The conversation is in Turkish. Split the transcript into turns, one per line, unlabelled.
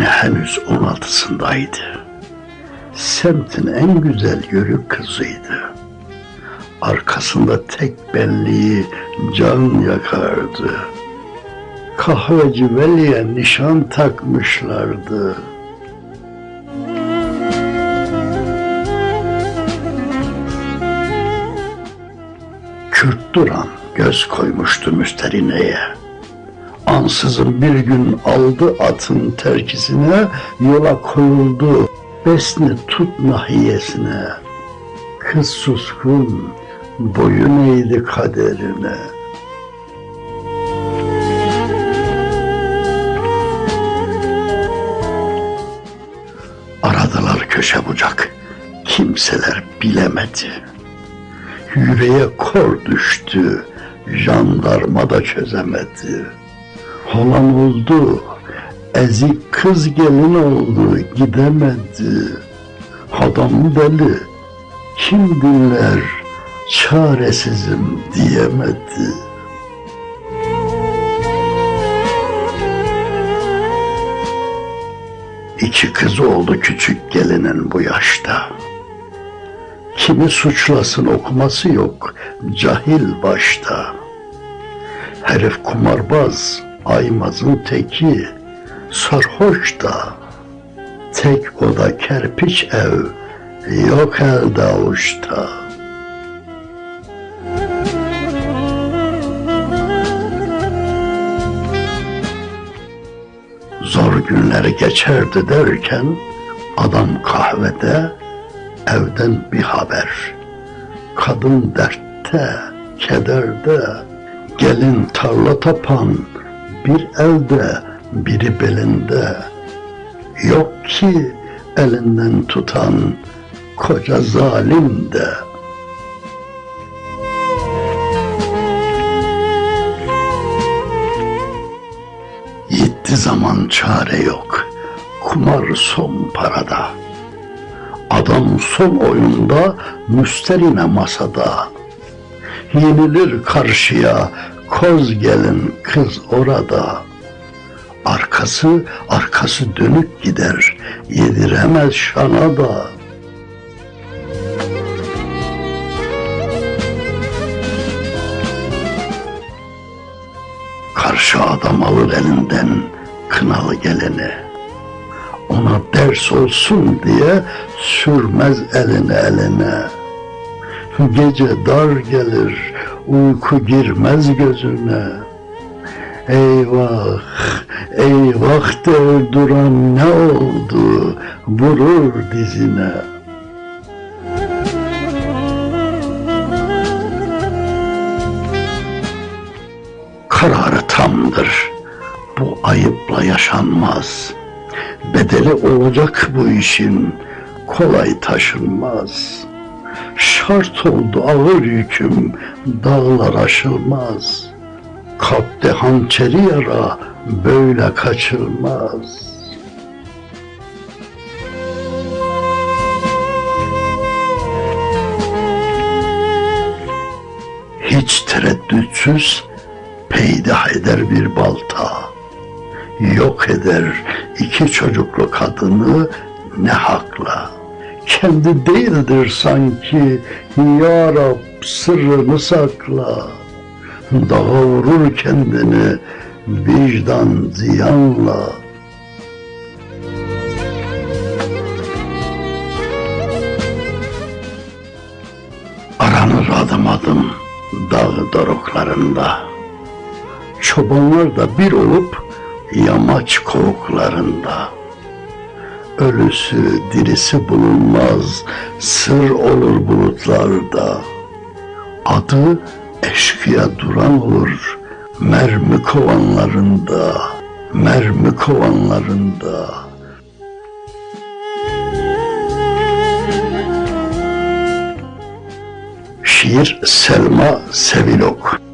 henüz 16'sındaydı. Semtin en güzel yörük kızıydı. Arkasında tek benliği can yakardı. Kahveci Veli'ye nişan takmışlardı. Kürt duran göz koymuştu müsterineye. Ansızın bir gün aldı atın terkisine, yola koyuldu besni tut nahiyesine. Kız suskun, boyun eğdi kaderine. Aradılar köşe bucak, kimseler bilemedi. Yüreğe kor düştü, jandarma da çözemedi. Olan oldu, ezik kız gelin oldu, gidemedi. Adam deli, kim dinler, çaresizim diyemedi. İki kız oldu küçük gelinin bu yaşta. Kimi suçlasın okuması yok, cahil başta. Herif kumarbaz, aymazın teki, sarhoş da. Tek oda kerpiç ev, yok elde avuçta. Zor günleri geçerdi derken adam kahvede evden bir haber. Kadın dertte, kederde, gelin tarla tapan bir elde biri belinde. Yok ki elinden tutan koca zalim de. Yitti zaman çare yok. Kumar son parada. Adam son oyunda müsterine masada. Yenilir karşıya koz gelin kız orada. Arkası arkası dönük gider yediremez şana da. Karşı adam alır elinden kınalı geleni. Ona ders olsun diye sürmez elini eline. Gece dar gelir, uyku girmez gözüne. Eyvah, eyvah der duran ne oldu, vurur dizine. Kararı tamdır, bu ayıpla yaşanmaz. Bedeli olacak bu işin, kolay taşınmaz. Şart oldu ağır yüküm, dağlar aşılmaz. Kalpte hançeri yara böyle kaçılmaz. Hiç tereddütsüz peydah eder bir balta. Yok eder iki çocuklu kadını ne hakla. Kendi değildir sanki Ya Rab sırrını sakla. Dağa vurur kendini vicdan ziyanla. Aranır adım adım dağ doruklarında. Çobanlar da bir olup yamaç kovuklarında. Ölüsü dirisi bulunmaz, sır olur bulutlarda. Adı eşkıya duran olur, mermi kovanlarında, mermi kovanlarında. Şiir Selma Sevilok